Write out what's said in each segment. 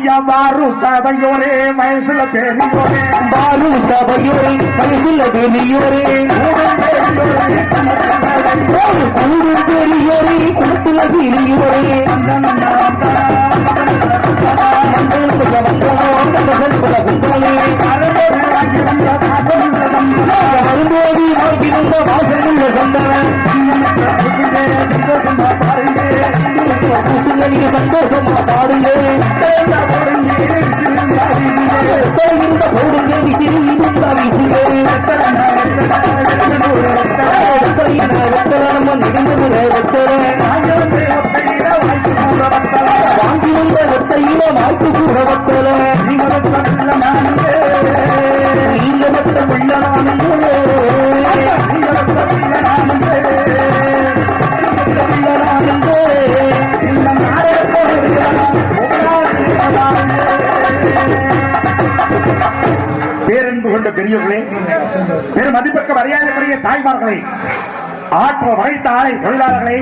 ஐயா பாரு சபையோரே வயசுல பெரியோரே பாரு சபையோரே வயசுல பெரியோரே கூடும் பெரியோரே குளத்துல பெரியோரே. வரும்போது சந்தனம். சந்தோஷமா பாருங்க வாங்கி வந்த வெத்தையில வாய்ப்பு கூட வெத்தல தாய்மார்களை ஆற்ற வளைத்த ஆலை தொழிலாளர்களை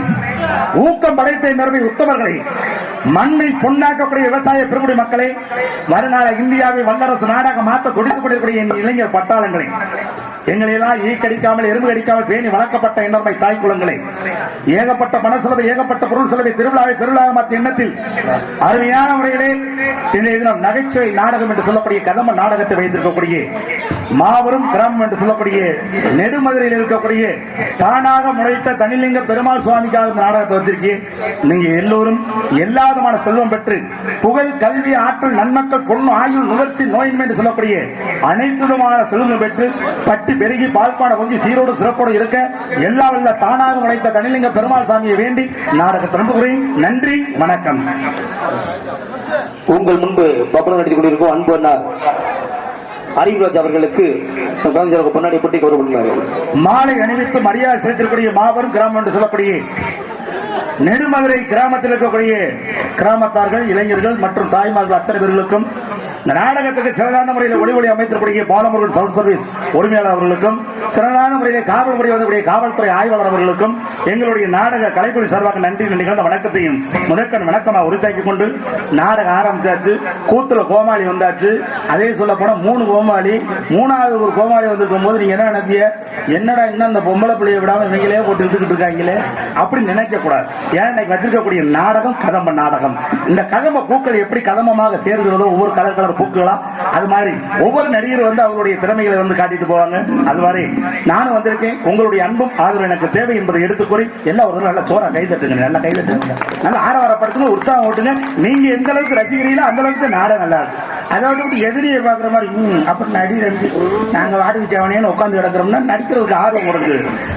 ஊக்கம் படைத்த நிறுவி உத்தவர்களை மண்ணை பொன்னாக்கக்கூடிய விவசாய பெருமுடி மக்களை வருநாள இந்தியாவை வல்லரசு நாடாக மாற்ற துடித்துக் கொண்டிருக்கூடிய இளைஞர் பட்டாளங்களை எங்களை எல்லாம் ஈ கடிக்காமல் எறும்பு கடிக்காமல் பேணி வளர்க்கப்பட்ட எண்ணமை தாய் குளங்களை ஏகப்பட்ட பண செலவு ஏகப்பட்ட பொருள் செலவை திருவிழாவை திருவிழா மாற்ற எண்ணத்தில் அருமையான முறையிலே இன்றைய தினம் நகைச்சுவை நாடகம் என்று சொல்லக்கூடிய கதம்ப நாடகத்தை வைத்திருக்கக்கூடிய மாபெரும் கிராமம் என்று சொல்லக்கூடிய நெடுமதுரையில் இருக்கக்கூடிய தானாக முளைத்த தனிலிங்க பெருமாள் சுவாமிக்காக இந்த நாடகத்தை வச்சிருக்கேன் நீங்க எல்லோரும் எல்லா விதமான செல்வம் பெற்று புகழ் கல்வி ஆற்றல் நன்மக்கள் பொண்ணு ஆயுள் நுகர்ச்சி நோயின்மை என்று சொல்லக்கூடிய அனைத்து விதமான செல்வம் பெற்று பட்டி பெருகி பால்பாட பொங்கி சீரோடு சிறப்போடு இருக்க எல்லா வல்ல தானாக முளைத்த தனிலிங்க பெருமாள் சாமியை வேண்டி நாடகத்தை நம்புகிறேன் நன்றி வணக்கம். உங்கள் முன்பு பப்பனம் நடத்தி கொண்டிருக்கும் அன்பு அண்ணா அறிவுராஜ் அவர்களுக்கு பொன்னாடி போட்டி கௌரவப்படுகிறார் மாலை அணிவித்து மரியாதை செலுத்தக்கூடிய மாபெரும் கிராமம் என்று சொல்லக்கூடிய நெடுமதுரை கிராமத்தில் இருக்கக்கூடிய கிராமத்தார்கள் இளைஞர்கள் மற்றும் தாய்மார்கள் அத்தனை பேர்களுக்கும் இந்த நாடகத்துக்கு சிறந்த முறையில் ஒளி ஒளி அமைத்திருக்கக்கூடிய பாலமுருகன் சவுண்ட் சர்வீஸ் உரிமையாளர் அவர்களுக்கும் சிறந்த முறையில் காவல் முறை வந்தக்கூடிய காவல்துறை ஆய்வாளர் அவர்களுக்கும் எங்களுடைய நாடக கலைக்குழு சார்பாக நன்றி நிகழ்ந்த வணக்கத்தையும் முதற்கண் வணக்கமாக உறுதியாக்கி கொண்டு நாடகம் ஆரம்பிச்சாச்சு கூத்துல கோமாளி வந்தாச்சு. அதே சொல்ல போனா மூணு கோமாளி மூணாவது ஒரு கோமாளி வந்திருக்கும் போது நீங்க என்ன நினைப்பிய என்னடா இன்னும் அந்த பொம்பளை பிள்ளைய விடாம இவங்களே போட்டு இழுத்துக்கிட்டு இருக்காங்களே? அப்படி நினைக்க கூடாது ஏன்னா இன்னைக்கு வச்சிருக்கக்கூடிய நாடகம் கதம்ப நாடகம். இந்த கதம்ப பூக்கள் எப்படி கதம்பமாக சேர்கிறதோ ஒவ்வொரு கலர் கலர் பூக்களா அது மாதிரி ஒவ்வொரு நடிகர் வந்து அவருடைய திறமைகளை வந்து காட்டிட்டு போவாங்க. அது மாதிரி நானும் வந்திருக்கேன். உங்களுடைய அன்பும் ஆதரவு எனக்கு தேவை என்பதை எடுத்துக்கூறி எல்லா ஒரு நல்ல சோறா கை தட்டுங்க. நல்லா கை தட்டுங்க. நல்லா ஆரவாரப்படுத்துங்க உற்சாகம் ஓட்டுங்க நீங்க எந்த அளவுக்கு ரசிக்கிறீங்களோ அந்த அளவுக்கு நாடகம் நல்லா இருக்கும். அதாவது வந்து எதிரியை பாக்குற மாதிரி அப்புறம் நடிகர் நடி நடி நாங்க வாடகை சேவனையு உட்காந்து கிடக்குறோம்னா நடிக்கிறதுக்கு ஆர்வம் கொடுக்கு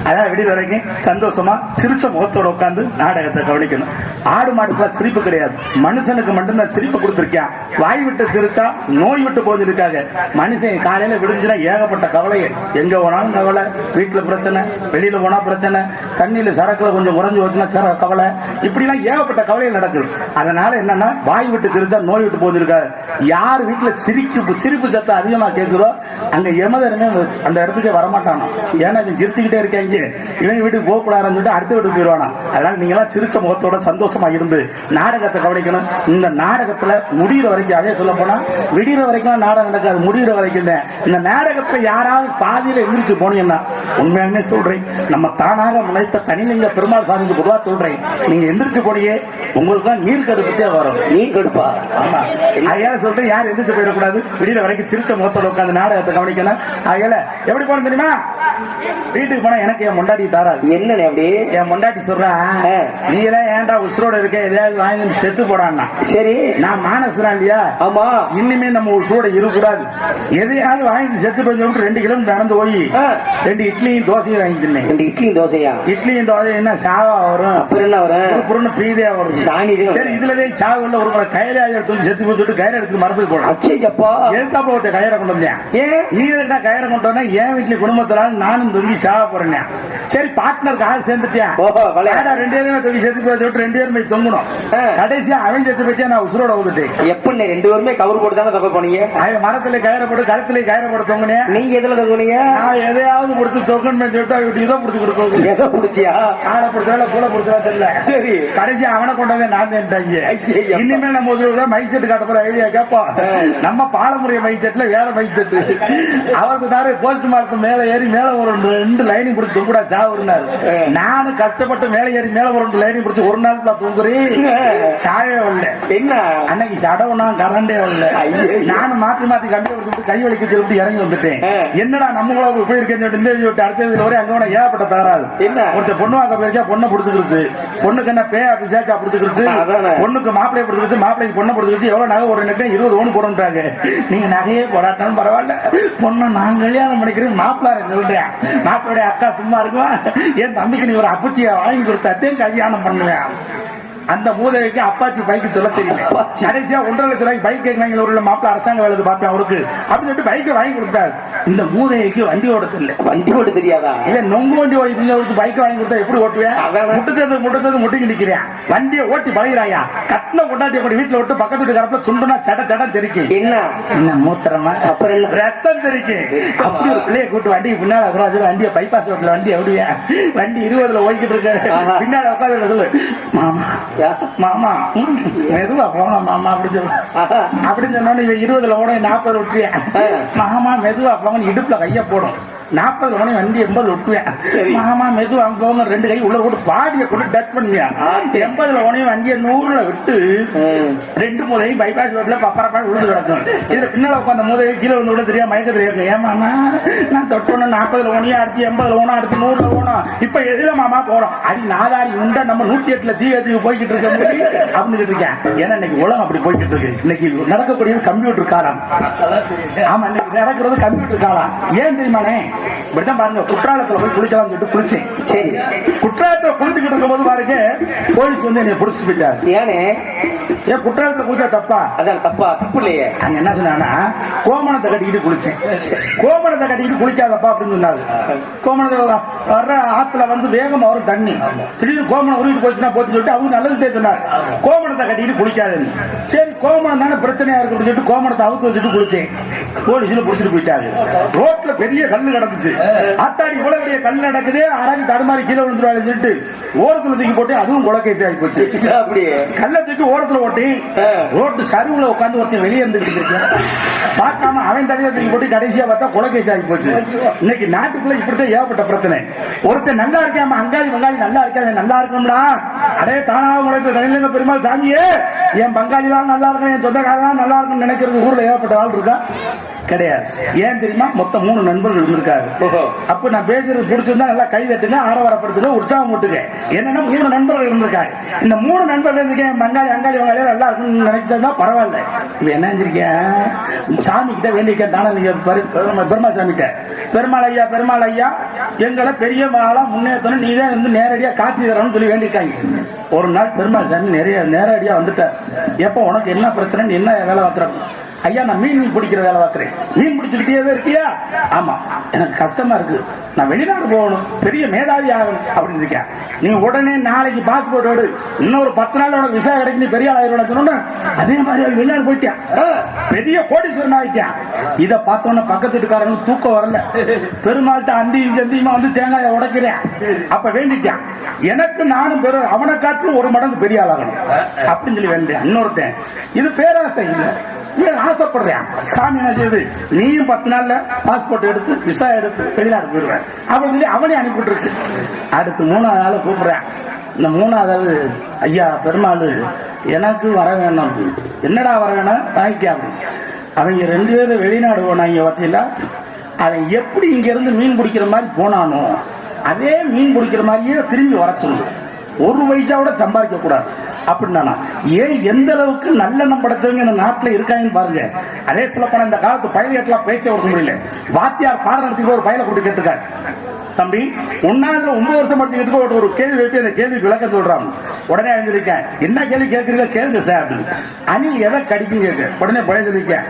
அதான் விடி வரைக்கும் சந்தோஷமா சிரிச்ச முகத்தோட உட்காந்து நாடகத்தை கவனிக்கணும். ஆடு மாடுக்குலாம் சிரிப்பு கிடையாது. மனுஷனுக்கு மட்டும்தான் சிரிப்பு கொடுத்துருக்கியா? வாய் விட்டு சிரிச்சா நோய் விட்டு போயிருக்காங்க மனுஷன் காலையில விடுஞ்சுனா ஏகப்பட்ட கவலையை. எங்க போனாலும் கவலை. வீட்டுல பிரச்சனை வெளியில போனா பிரச்சனை. தண்ணியில சரக்குல கொஞ்சம் குறைஞ்சு வச்சுனா சர கவலை. இப்படிலாம் ஏகப்பட்ட கவலைகள் நடக்குது. அதனால என்னன்னா வாய் விட்டு சிரிச்சா நோய் விட்டு போயிருக்காரு யார் வீட்டுல சிரிக்கு சிரிப்பு சத்தம் அதிகமா கேட்குதோ அங்க எமதருமே அந்த இடத்துக்கே வரமாட்டானா? ஏன்னா இவன் சிரிச்சுக்கிட்டே இருக்காங்க இவங்க வீட்டுக்கு போக கூடாதுன்னு சொல்லிட்டு அடுத்த வீட்டுக்கு போயிடுவானா? அதனால நீங்க எல்லாம் சிரிச்ச முகத்தோட சந்தோஷமா இருந்து நாடகத்தை கவனிக்கணும். இந்த நாடகத்துல முடிகிற வரைக்கும் அதே சொல்ல போனா விடிகிற வரைக்கும் நாடகம் நடக்காது முடிகிற வரைக்கும். இந்த நாடகத்தை யாராவது பாதியில எந்திரிச்சு போனீங்கன்னா உண்மையாலுமே சொல்றேன் நம்ம தானாக முளைத்த தனிலிங்க பெருமாள் சாமிக்கு பொதுவா சொல்றேன் நீங்க எந்திரிச்சு போனியே உங்களுக்கு தான் நீர் கடுப்பத்தே வரும். நீர் கடுப்பா ஆமா. அதையால சொல்றேன் யார் எந்திரிச்சு போயிடக்கூடாது? விடியில வரைக்கும் சிரிச்ச முகத்தோட உட்காந்து நாடகத்தை கவனிக்கணும் அதையால எப்படி போன தெரியுமா? வீட்டுக்கு போனா எனக்கு என் முண்டாட்டி தாராது. என்னண்ணே அப்படி? என் முண்டாட்டி சொல்றா. நீ எல்லாம் ஏன்டா உசுரோட இருக்க? எதையாவது வாங்கி செத்து போடான்னா சரி. நான் மானசுறான் இல்லையா? ஆமா. இனிமே நம்ம உசுரோட இருக்கக்கூடாது. எதையாவது வாங்கி செத்து போய் ரெண்டு கிலோமீட்டர் நடந்து போய். ரெண்டு இட்லியும் தோசையும் வாங்கி தின்னேன் ரெண்டு இட்லியும் தோசையா? இட்லியும் தோசை என்ன சாவா வரும்? அப்புறம் என்ன வரும்? புருன்னு பீதியா வரும். சாணி சரி இதுலவே சாவு உள்ள ஒரு கயிறு எடுத்து வந்து செத்து போய் சொல்லிட்டு கயிறு எடுத்து மரத்துக்கு போட அச்சையப்பா எழுத்தாப்புல ஒருத்த கயிறை கொண்டு வந்தேன் ஏன் நீ எதுக்கா கயிறை கொண்டு வந்தா என் வீட்டுல குடும்பத்துல நானும் தொங்கி சாக போறேன். சரி பார்ட்னருக்கு ஆள் சேர்ந்துட்டேன் ரெண்டு பேரும் தொங்கி செத்து போய் விட்டு ரெண்டு பேரும் தொங்கணும். கடைசியா அவன் செத்து போச்சு நான் உசுரோட வந்துட்டேன் எப்படி ரெண்டு பேருமே கவர் போட்டு தானே தப்பு பண்ணீங்க அவன் மரத்துல கயிறை போட்டு கழுத்துல கயிறை போட்டு தொங்குனேன் நீங்க எதுல தங்குனீங்க? நான் எதையாவது முடிச்சு தொங்கன்னு சொல்லிட்டு அவன் இதை பிடிச்சி கொடுக்கணும் எதை புடிச்சியா? ஆளை பிடிச்சால கூட பிடிச்சா தெரியல. சரி. கடைசி அவனை கொண்டு வந்து நான் தேன்ட்டாங்க. இனிமேல் நம்ம மைக் செட் காட்ட போற ஐடியா கேட்போம். நம்ம பாலமுறை மைக் செட்ல வேற மைக் செட் அவருக்கு தாரு போஸ்ட் மார்க் மேல ஏறி மேல ஒரு ரெண்டு லைனிங் பிடிச்சி தொங்குடா சாவுனாரு. நானும் கஷ்டப்பட்டு மேல ஏறி மேல ஒரு ரெண்டு லைனிங் பிடிச்சி ஒரு நாள் தொங்குறேன். ஆ. சாவே வரல. என்ன? அன்னைக்கு சடவுனா கரண்டே வரல. நானும் மாத்தி மாத்தி கம்பி கொடுத்துட்டு கை வலிக்க சொல்லிட்டு இறங்கி வந்துட்டேன். என்னடா நம்ம குழம்பு போயிருக்கேன்னு சொல்லிட்டு இந்த விட்டு அடுத்த இதுல வரை அங்க ஏகப்பட்ட தகராறு? ஒருத்தர் பொண்ணு வாங்க போயிருக்கா பொண்ணை பிடிச்சிருச்சு பொண்ணுக்கு என்ன பே பிசாச்சா பிடிச்சிருச்சு. பொண்ணுக்கு மாப்பிளைய பிடிச்சிருச்சு மாப்பிளைக்கு பொண்ணை பிடிச்சிருச்சு எவ்வளவு நகை ஒரு நெட்டு இருபது ஒண்ணு போடுன்றாங்க நீங்க நகையே போடாட்டாலும் பரவாயில்ல. பொண்ணை நான் கல்யாணம் பண்ணிக்கிறேன் மாப்பிள்ள சொல்றேன். மாப்பிள்ளைய அக்கா சும்மா இருக்குவா என் தம்பிக்கு நீ ஒரு அப்பச்சிய வாங்கி கொடுத்தாத்தையும் கல்யாணம் பண்ணுவேன். அந்த மூதவிக்கு அப்பாச்சி பைக் சொல்ல தெரியல. கடைசியா ஒன்றரை லட்சம் ரூபாய்க்கு பைக் கேட்கறாங்க. ஒரு மாப்பிள்ள அரசாங்க வேலை பார்த்தேன் அவருக்கு? அப்படின்னு சொல்லிட்டு பைக்கை வாங்கி கொடுத்தாரு. இந்த மூதவிக்கு வண்டி ஓட தெரியல. வண்டி ஓட்ட தெரியாதா? இல்ல நொங்கு வண்டி ஓடி ஒரு பைக் வாங்கி கொடுத்தா எப்படி ஓட்டுவேன் அதானே. முட்டுறது முட்டுறது முட்டி நிக்கிறேன். வண்டியை ஓட்டி பழகிறாயா? கட்டின கொண்டாட்டி கூட வீட்டுல விட்டு பக்கத்து வீட்டுக்காரப்ப சுண்டுனா சட சட தெரிக்கும் என்ன? என்ன மூத்திரமா? அப்புறம்? ரத்தம் தெரிக்கும் அப்படி ஒரு பிள்ளைய கூட்டு வண்டி பின்னால வண்டியை பைபாஸ் ரோட்ல வண்டி எப்படியா வண்டி இருபதுல ஓடிக்கிட்டு இருக்காரு. பின்னால உட்காந்து சொல்லு. மாமா? மாமா மெதுவா போகலாம் மாமா அப்படின்னு சொல்லு ஆஹா. அப்படின்னு சொன்னோன்னு இவன் இருபதுல ஓட நாற்பது விட்டுவேன் ஆ. மாமா மெதுவா போங்க இடுப்புல கைய போடும் நாற்பது உடனே வண்டி எண்பது விட்டுவேன் சரி. மாமா மெதுவா போங்க. ரெண்டு கை உள்ள போட்டு பாடியை கொண்டு டச் பண்ணுவேன். எண்பதுல உடனே வண்டியை நூறுல விட்டு. ரெண்டு மூதையும் பைபாஸ் ரோட்ல பப்பரப்பா விழுந்து கிடக்கும். இதுல பின்னால உட்காந்த மூதையை கீழே வந்து விட தெரியாம மயக்கத்துல இருக்கு ஏமாமா நான் தொட்டோன்னு நாற்பதுல ஓனியா அடுத்து எண்பதுல ஓணும் அடுத்து நூறுல ஓணும் இப்ப எதுல மாமா போறோம்? அடி நாதாரி உண்டா? நம்ம நூத்தி எட்டுல ஜிஹெச்சுக்கு போய்கிட்டு இருக்க முடியும் அப்படின்னு இருக்கேன் ஏன்னா இன்னைக்கு உலகம் அப்படி போய்கிட்டு இருக்கு. இன்னைக்கு நடக்கக்கூடியது கம்ப்யூட்டர் காலம். ஆமா இன்னைக்கு நடக்கிறது கம்ப்யூட்டர் காலம். ஏன் தெரியுமானே இப்படிதான் பாருங்க குற்றாலத்துல போய் குளிக்கலாம் சொல்லிட்டு குளிச்சேன். சரி. குற்றாலத்துல குளிச்சுக்கிட்டு இருக்கும்போது பாருங்க போலீஸ் வந்து என்னை புடிச்சிட்டு போயிட்டாரு. ஏனே? ஏன் குற்றாலத்துல குளிச்சா தப்பா? அதான் தப்பா தப்பு இல்லையே. அங்க என்ன சொன்னாங்கன்னா கோமணத்தை கட்டிக்கிட்டு குளிச்சேன். கோமணத்தை கட்டிக்கிட்டு குளிக்காதப்பா அப்படின்னு சொன்னாரு. கோமணத்துல வர்ற ஆத்துல வந்து வேகமா வரும் தண்ணி. திடீர்னு கோமணம் உருவிட்டு போச்சுன்னா போச்சு சொல்லிட்டு அவங்க நல்லதுட்டே சொன்னார். கோமணத்தை கட்டிக்கிட்டு குளிக்காதுன்னு சரி கோமணம் தானே பிரச்சனையா இருக்குன்னு சொல்லிட்டு கோமணத்தை அவுத்து வச்சுட்டு குளிச்சேன். போலீஸ்ல புடிச்சிட்டு போயிட்டாரு. ரோட்ல பெரிய கல்லு கிடந்துச்சு ஆத்தாடி இவ்வளவு பெரிய கல் நடக்குது அரைஞ்சு தடுமாறி கீழே விழுந்துருவாங்க சொல்லிட்டு ஓரத்துல தூக்கி போட்டு அதுவும் கொலகேசி ஆகி போச்சு. அப்படியே. கல்ல தூக்கி ஓரத்துல ஓட்டி. ரோட்டு சரிவுல உட்காந்து ஒருத்தன் வெளியே இருந்துட்டு பார்க்காம அவன் தலையில தூக்கி போட்டு கடைசியா பார்த்தா கொலைகேசி ஆகி போச்சு. இன்னைக்கு நாட்டுக்குள்ள இப்படித்தான் ஏகப்பட்ட பிரச்சனை. ஒருத்தன் நல்லா இருக்காம அங்காளி பங்காளி நல்லா இருக்காங்க நல்லா இருக்கணும்டா. அடே தானாக முளைத்த தனிலங்க பெருமாள் சாமியே. என் பங்காளி தான் நல்லா இருக்கணும் என் சொந்தக்காரன் நல்லா இருக்கணும்னு நினைக்கிறது ஊர்ல ஏகப்பட்ட ஆள் இருக்கா? கிடையாது. ஏன் தெரியுமா? மொத்தம் மூணு நண்பர்கள் இருந்திருக்காரு ஓஹோ. அப்ப நான் பேசுறது பிடிச்சிருந்தா நல்லா கை தட்டுங்க ஆரவாரப்படுத்துங்க உற்சாகம் போட்டுங்க என்னன்னா மூணு நண்பர்கள் இருந்திருக்காங்க. இந்த மூணு நண்பர்கள் இருந்திருக்கேன். பங்காளி அங்காளி வங்காளி நல்லா இருக்கும்னு நினைச்சா பரவாயில்ல. இப்ப என்ன செஞ்சிருக்கேன் சாமி கிட்ட வேண்டிக்கேன் தானே நீங்க பெருமா- பெருமாள் சாமி கிட்ட பெருமாள் ஐயா பெருமாள் ஐயா எங்களை பெரிய மாலா முன்னேற்றணும். நீ தான் வந்து நேரடியா காட்சி தரணும்னு சொல்லி வேண்டியிருக்காங்க. ஒரு நாள் பெருமாள் சாமி நிறைய நேரடியா வந்துட்டார். எப்ப உனக்கு என்ன பிரச்சனை என்ன வேலை வந்துடும் ஐயா நான் மீன் பிடிக்கிற வேலை பார்க்குறேன். மீன் பிடிச்சிக்கிட்டே தான் இருக்கியா? ஆமா. எனக்கு கஷ்டமா இருக்கு. நான் வெளிநாடு போகணும். பெரிய மேதாவி ஆகணும் அப்படின்னு இருக்கேன். நீ உடனே நாளைக்கு பாஸ்போர்ட் எடு. இன்னொரு பத்து நாள் உனக்கு விசா கிடைக்கும் நீ பெரிய ஆளாயிரம் சொன்னோன்னு அதே மாதிரி அவன் வெளிநாடு போயிட்டான். பெரிய கோடீஸ்வரன் ஆயிட்டான். இதை பார்த்தோன்னே பக்கத்து வீட்டுக்காரங்க தூக்கம் வரல. பெருமாள்கிட்ட அந்தி சந்தியுமா வந்து தேங்காயை உடைக்கிறேன். அப்ப வேண்டிட்டான். எனக்கு நானும் பெரு அவனை காட்டிலும் ஒரு மடங்கு பெரிய ஆளாகணும். அப்படின்னு சொல்லி வேண்டியேன் இன்னொருத்தன் இது பேராசை இல்லை. ஆசைப்படுறேன். சாமி என்ன செய்யுது நீயும் பத்து நாள்ல பாஸ்போர்ட் எடுத்து விசா எடுத்து வெளிநாடு போயிடுவேன். அப்படின்னு சொல்லி அவனே அனுப்பிட்டுருச்சு அடுத்து மூணாவது நாள் கூப்பிடுறேன். இந்த மூணாவது ஐயா பெருமாள் எனக்கு வர வேணும். என்னடா வர வேணும்? வாங்கிக்க அவங்க ரெண்டு பேரும் வெளிநாடு போனாங்க பார்த்தீங்களா அவன் எப்படி இங்க இருந்து மீன் பிடிக்கிற மாதிரி போனானோ அதே மீன் பிடிக்கிற மாதிரியே திரும்பி வர சொல்லு. ஒரு வயசாவோட சம்பாதிக்க கூடாது. அப்படின்னா ஏன் எந்த அளவுக்கு நல்லெண்ணம் படைச்சவங்க இந்த நாட்டுல இருக்காங்கன்னு பாருங்க. அதே சொல்ல போன இந்த காலத்து பயணியெல்லாம் பேச்ச கொடுக்க முடியல வாத்தியார் பாடம் நடத்தி ஒரு பயனை கூட்டு கேட்டுக்காரு தம்பி ஒன்னாவது ஒன்பது வருஷம் படிச்சுக்கிட்டு ஒரு- கேள்வி வைப்பி அந்த கேள்விக்கு விளக்கம் சொல்றாங்க உடனே எழுந்திருக்கேன். என்ன கேள்வி கேட்கறீங்க கேளுங்க சார் அப்படின்னு. அணில் எதை கடிக்கும் கேட்க. உடனே பய சொல்லிருக்கேன்.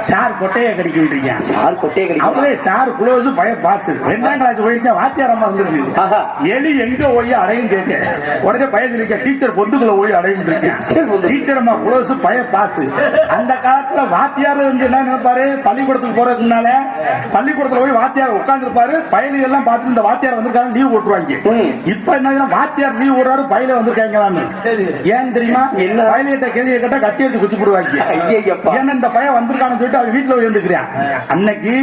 சார் கொட்டையை கடிக்கின்றீங்க சார் கொட்டையை கடிக்குமா? அவரே சார் குளோஸ் பய பாஸ் ரெண்டாம் கிளாஸ் போயிருக்கேன். வாத்தியாரமா வந்திருக்கு. ஆஹா. எலி எங்க போய் அடையும் கேட்க உடனே பய சொல்லிருக்கேன். டீச்சர் பொந்துக்குள்ள போய் அடையும் பொந்து. டீச்சர் அம்மா குளோஸ் பய பாஸ் அந்த காலத்துல வாத்தியார் வந்து என்ன நினைப்பாரு? பள்ளிக்கூடத்துக்கு போறதுனால பள்ளிக்கூடத்துல போய் வாத்தியார் உட்கார்ந்து இருப்பாரு பயலுகள் எல்லாம் பார்த்து இந்த வாத்தியார் வந்திருக்காங்க லீவ் போட்டுருவாங்க. இப்ப என்ன வாத்தியார் லீவ் விடுறாரு பயில வந்திருக்காங்களான்னு. ஏன் தெரியுமா? என்ன? பயிலிட்ட கேள்வி கேட்டா கட்டி எடுத்து குச்சி போடுவாங்க. ஏன்னா இந்த பையன் வந்திருக்கான்னு சொல்லிட்டு அவன் வீட்டுல இருந்துக்கிறான் அன்னைக்கு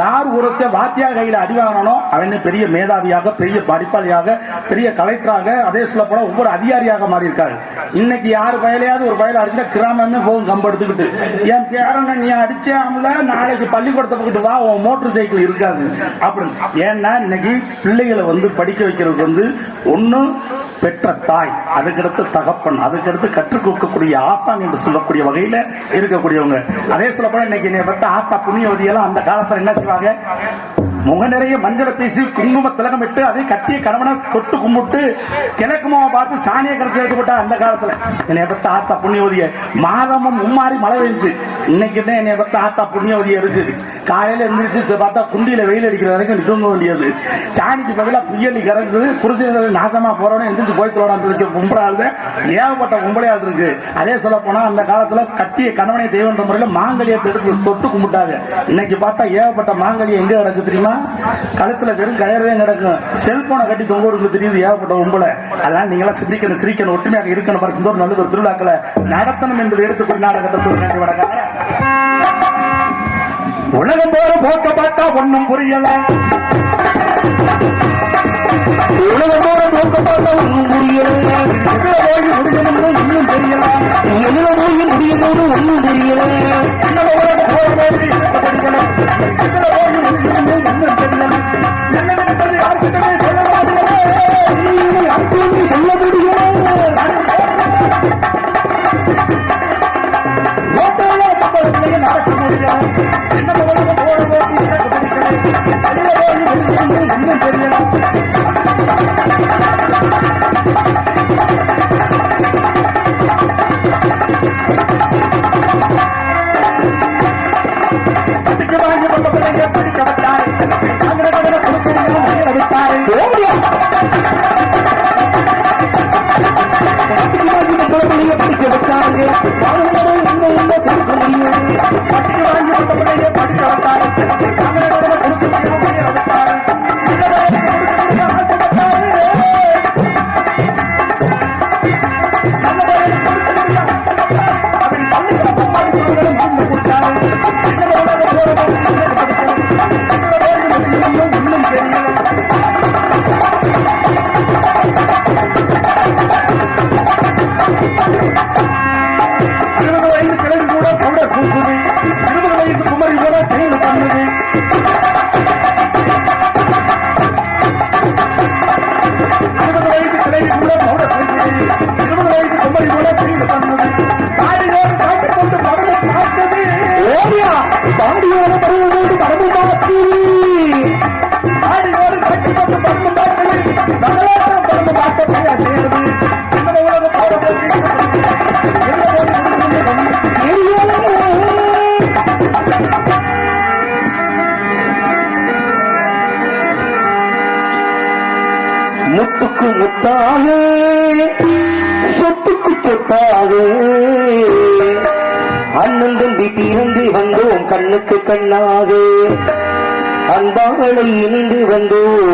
யார் ஒருத்தர் வாத்தியார் கையில அடி வாங்கினானோ அவன் பெரிய மேதாவியாக பெரிய படிப்பாளியாக பெரிய கலெக்டராக அதே சொல்ல போனா ஒவ்வொரு அதிகாரியாக மாறி இருக்காரு இன்னைக்கு யார் பயலையாவது ஒரு பயல அடிச்சா கிராமமே போகும் கம்பு எடுத்துக்கிட்டு. என் பேரனை நீ அடிச்சாமல நாளைக்கு பள்ளிக்கூடத்தை போட்டு வா உன் மோட்டர் சைக்கிள் இருக்காது. அப்படின்னு ஏன்னா இன்னைக்கு பிள்ளைகளை வந்து படிக்க வைக்கிறதுக்கு வந்து ஒண்ணு பெற்ற தாய் அதுக்கடுத்து தகப்பன் அதுக்கடுத்து கற்றுக் கொடுக்கக்கூடிய ஆசான் என்று சொல்லக்கூடிய வகையில இருக்கக்கூடியவங்க. அதே சொல்லப்போனா இன்னைக்கு என்னை பார்த்தா ஆத்தா புண்ணியவதியெல்லாம் அந்த காலத்துல என்ன செய்வாங்க? முக நிறைய மஞ்சளை பேசி குங்கும திலகம் இட்டு அதை கட்டிய கணவனை தொட்டு கும்பிட்டு கிழக்கு மாவை பார்த்து சாணியை கடைசி வைக்கப்பட்டா அந்த காலத்துல. என்னை பத்த ஆத்தா புண்ணியவதிய மாதமும் மும்மாறி மழை பெஞ்சு இன்னைக்கு தான் என்னை பத்த ஆத்தா புண்ணியவதிய இருக்கு. காலையில எந்திரிச்சு பார்த்தா குண்டியில வெயில் அடிக்கிற வரைக்கும் தூங்க வேண்டியது. சாணிக்கு பதிலாக புயலி கரைஞ்சது புருஷன் நாசமா போறவனே எந்திரிச்சு போய் தொழான்னு கும்பலாது ஏகப்பட்ட கும்பலையாது இருக்கு. அதே சொல்ல போனா அந்த காலத்துல கட்டிய கணவனை தெய்வன்ற முறையில் மாங்கல்யத்தை எடுத்து தொட்டு கும்பிட்டாங்க. இன்னைக்கு பார்த்தா ஏகப்பட்ட மாங்கல்யம் எங்க கிடக்கு தெரியுமா? கழுத்துல வெறும் கயறவே நடக்கும் செல்போனை கட்டி தொங்க விடுங்க தெரியுது ஏகப்பட்ட உங்களை அதனால நீங்க எல்லாம் சிரிக்கணும் சிரிக்கணும் ஒற்றுமையாக இருக்கணும். பரிசு ஒரு நல்ல ஒரு திருவிழாக்களை நடத்தணும் என்பது எடுத்து நாடகத்தை நன்றி வணக்கம். உலகம் போற போக்க பார்த்தா ஒண்ணும் புரியல. உலகம் போற போக்க பார்த்தா ஒண்ணும் புரியல. எதுல ಪಟ್ಟ முத்துக்கு சொத்துக்கு சொத்தாக. அண்ணன் தம்பி பிறந்து வந்தோம் கண்ணுக்கு கண்ணாக. அன்பாளை இணைந்து வந்தோம்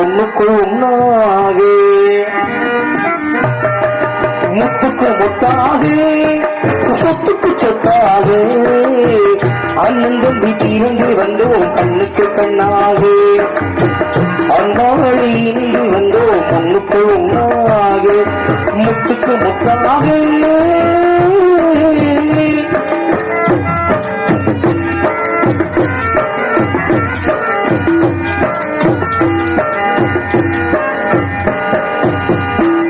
ஒண்ணுக்கு ஒன்னாக முத்துக்கு முத்தாக சொத்துக்கு சொத்தாக. அண்ணன் தம்பி பிறந்து வந்தோம் கண்ணுக்கு கண்ணாக. அன்பாளை இணைந்து வந்தோம் ஒண்ணுக்கு ஒன்னாக முத்துக்கு முத்தமாக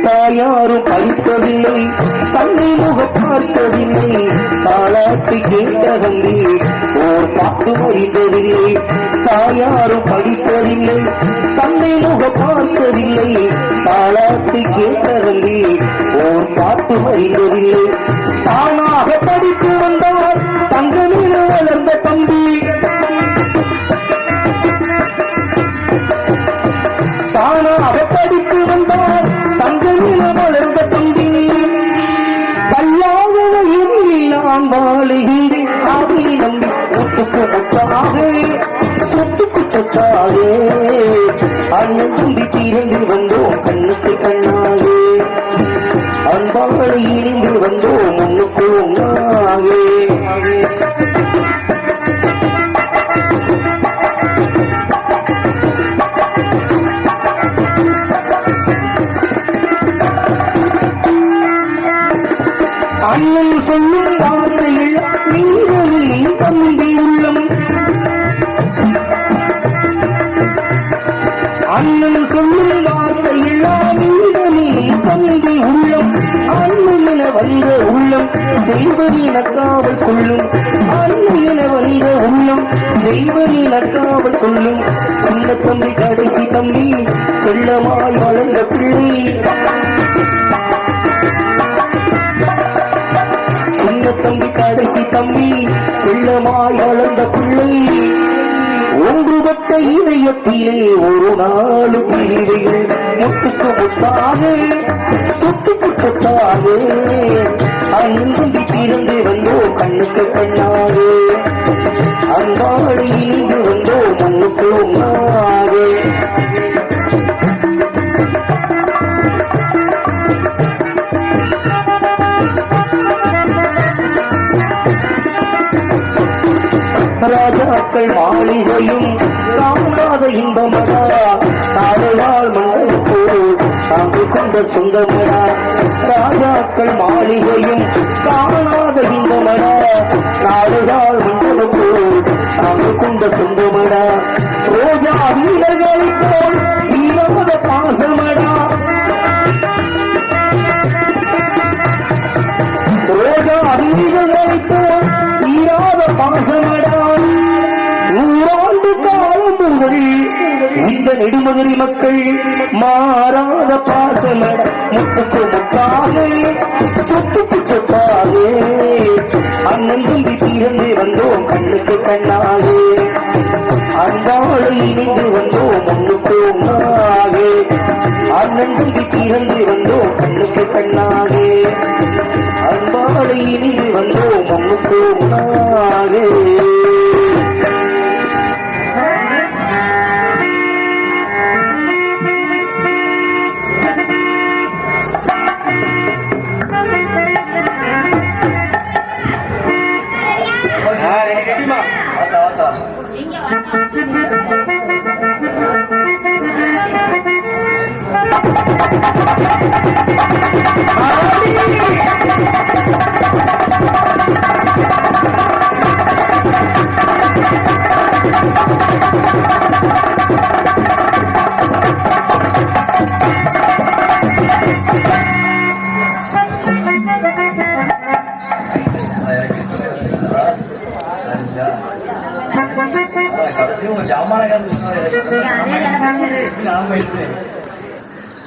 தாயாரும் படித்ததில்லை தன்னை முகம் பார்த்ததில்லை தாளாட்டி கேட்டதல்லே ஓர் பாட்டு அறிந்ததில்லை தாயாரும் படித்ததில்லை. தந்தை முக பார்த்ததில்லை. தாளாட்டி கேட்டதல்லே ஓர் பாட்டு அறிந்ததில்லை தானாக படித்து வந்தவர் தங்கமில் வளர்ந்த தம்பி. நான் வாழுகிறேன் அதை நம்பி முத்துக்கு முத்தாக சொத்துக்கு சொத்தாக அண்ணன் தும்பி தீரந்து வந்தோம் கண்ணுக்கு கண்ணாக அன்பாக இணைந்து வந்தோம் உள்ளம் காவல் கொள்ளும். அண்ணன் வந்த உள்ளம் தெய்வனின காவல் கொள்ளும். சின்ன தம்பி கடைசி தம்பி செல்லமாய் வளர்ந்த பிள்ளை. சின்ன தம்பி கடைசி தம்பி செல்லமாய் வளர்ந்த பிள்ளை. ஒன்றுபட்ட இதயத்திலே ஒரு நாலு பிரிவைகள் முத்துக்கு முத்தாக சொத்துக்கு சொத்தாக அங்கும் பிறந்து வந்தோ கண்ணுக்கு பெண்ணாவே அன்பாடு இருந்து வந்தோ மண்ணுக்கு உண்ணாவே. ராஜாக்கள் மாளிகையும் காணாத இன்பமடா. நாடுவாள் மண்டலத்தோடு தாங்கு கொண்ட சொந்தமடா. சொந்தமடா ரோஜா வீரர்களை போல் நெடுமதுரை மக்கள் மாறாத பாசம முத்துக்கு முத்தாக சொத்துக்கு சொத்தாக அண்ணன் தம்பி தீரந்து வந்தோம் கண்ணுக்கு கண்ணாக அன்பாடு இணைந்து வந்தோம் முன்னுக்கு ஒன்றாக அண்ணன் தம்பி தீரந்து வந்தோம் கண்ணுக்கு கண்ணாகே அன்பாடு இணைந்து வந்தோம் முன்னுக்கு மண்ணுக்கு உணாக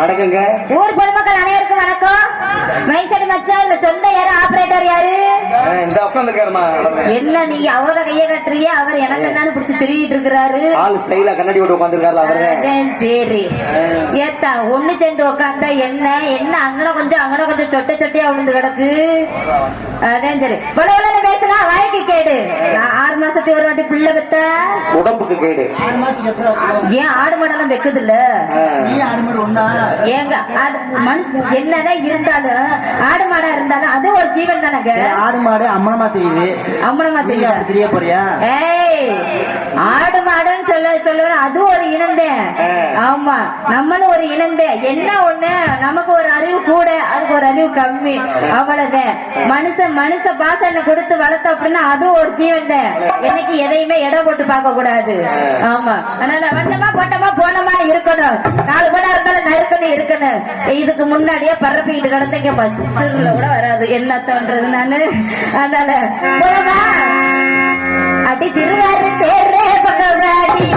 வணக்கங்க. ஊர் பொதுமக்கள் அனைவருக்கும் வணக்கம். மைண்ட் செட் மச்சான் இல்ல சொந்த யாரு ஆபரேட்டர் யாரு? இந்த என்ன நீங்க அவரை கைய கட்டுறீங்க? அவர் எனக்கு தானே பிடிச்சி திருவிட்டு இருக்கிறாரு. ஆள் ஸ்டைலா கண்ணாடி போட்டு அவரு. அதான் சரி ஏத்தா ஒண்ணு சேர்ந்து உக்காந்தா என்ன? என்ன அங்கன கொஞ்சம் அங்கன கொஞ்சம் சொட்ட சொட்டையா விழுந்து கிடக்கு? அதான் சரி பல பேசுனா வாய்க்கு கேடு. நான் ஆறு மாசத்துக்கு ஒரு வாட்டி பிள்ளை பெத்த. உடம்புக்கு கேடு. ஏன் ஆடு மாடெல்லாம் வைக்குது இல்ல? ஆ. ஏங்க என்னதான் இருந்தாலும் ஆடு மாடா இருந்தாலும் அது ஒரு ஜீவன் தானங்க? ஆடு மாடு அம்மனமா தெரியுது. அம்மனமா நீ தெரியுதா? அப்படி தெரிய போறியா? ஏய் ஆடு மாடுன்னு சொல்ல சொல்லுவேன் அது ஒரு இனந்தே. ஆ. ஆமா நம்மளும் ஒரு இனந்தே. என்ன ஒண்ணு? நமக்கு ஒரு அறிவு கூட அதுக்கு ஒரு அறிவு கம்மி. அவ்வளவுதான். மனுஷன் மனுஷ பாசனை கொடுத்து வளர்த்தோம் அப்படின்னா அதுவும் ஒரு ஜீவன் தான் என்னைக்கு எதையுமே இடம் போட்டு பார்க்க கூடாது ஆமா. அதனால வந்தமா போட்டோமா போனோமான்னு இருக்கணும். நாலு கூட இருந்தாலும் நறுக்கணும் இருக்கணும் இதுக்கு முன்னாடியே பரப்பிக்கிட்டு கிடந்தீங்க பஸ் கூட வராது. என்ன தோன்றது நானு? அதனால போலாமா அடி திருவாரு தேர்றே பகவாடி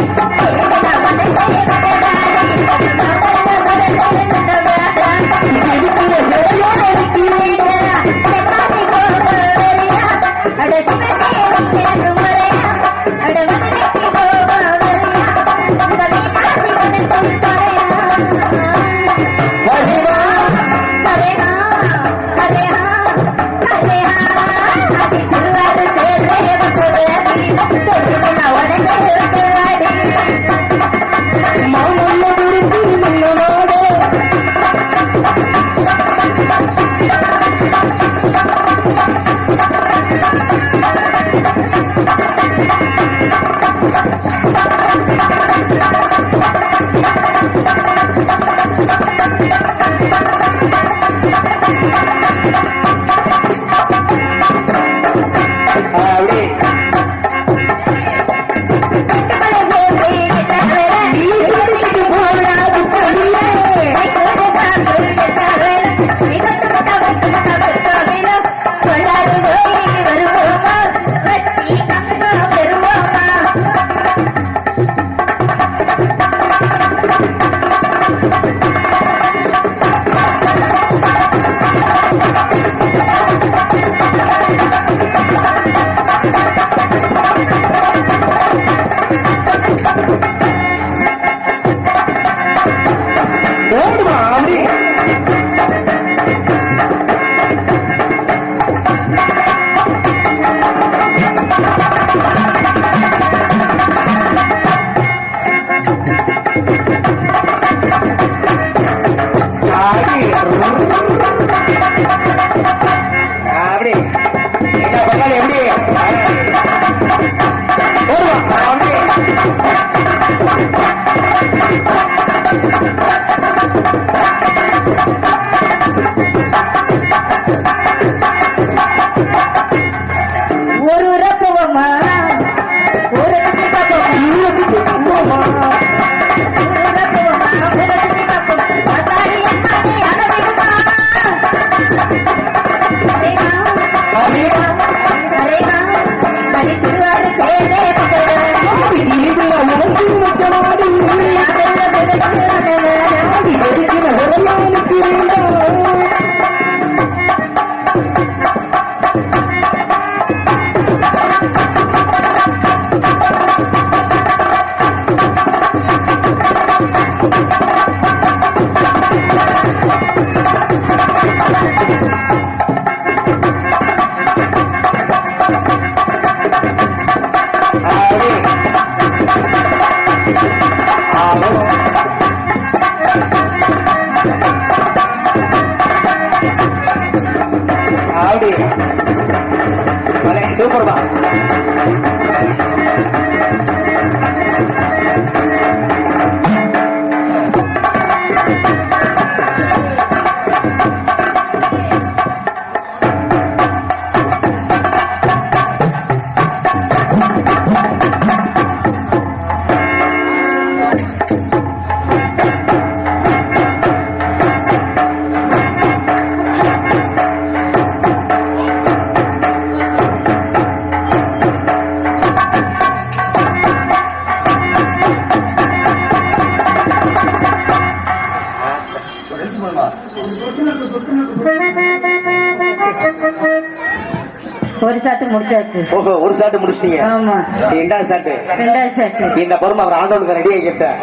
ஒரு சாட்டு முடிச்சிட்டீங்க. ஆமா. ரெண்டாவது சாட்டு. ரெண்டாவது சாட்டு. இந்த பொறுமை அவர் ஆண்டவனுக்கு ரெடியாக கேட்டேன்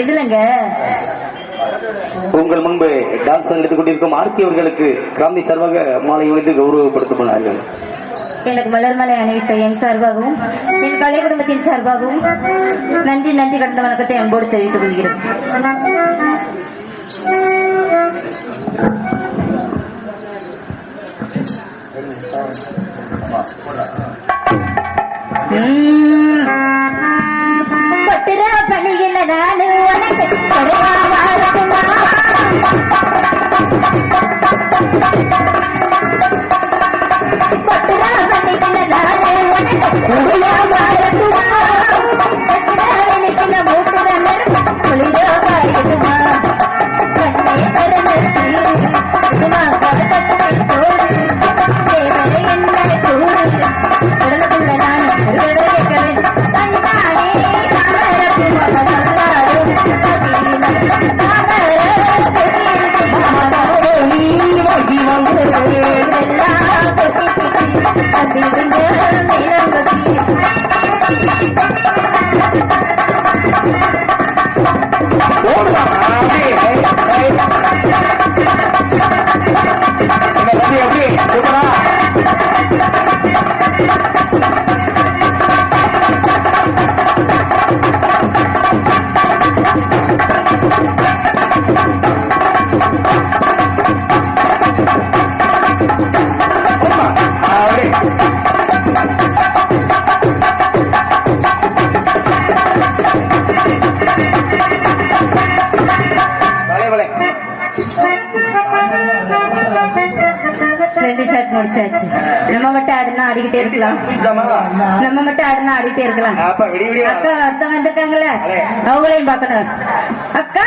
எதுலங்க? உங்கள் முன்பு டான்ஸ் எடுத்துக் கொண்டிருக்கும் ஆர்த்தி அவர்களுக்கு கிராந்தி சர்வக மாலை வைத்து கௌரவப்படுத்தப்பட்டார்கள் எனக்கு மலர்மலை அணிவித்த என் சார்பாகவும் என் கலை குடும்பத்தின் சார்பாகவும் நன்றி நன்றி கடந்த வணக்கத்தை அன்போடு தெரிவித்துக் கொள்கிறேன். பட்டுற பணியில் நானு உனக்கு ரெண்டு ஷர்ட் முடிச்சாச்சு. நம்ம மட்டும் ஆடுனா ஆடிக்கிட்டே இருக்கலாம். நம்ம மட்டும் ஆடுனா ஆடிக்கிட்டே இருக்கலாம். அக்கா அர்த்தம் வந்துட்டாங்களே. அவங்களையும் பார்க்கணும். அக்கா!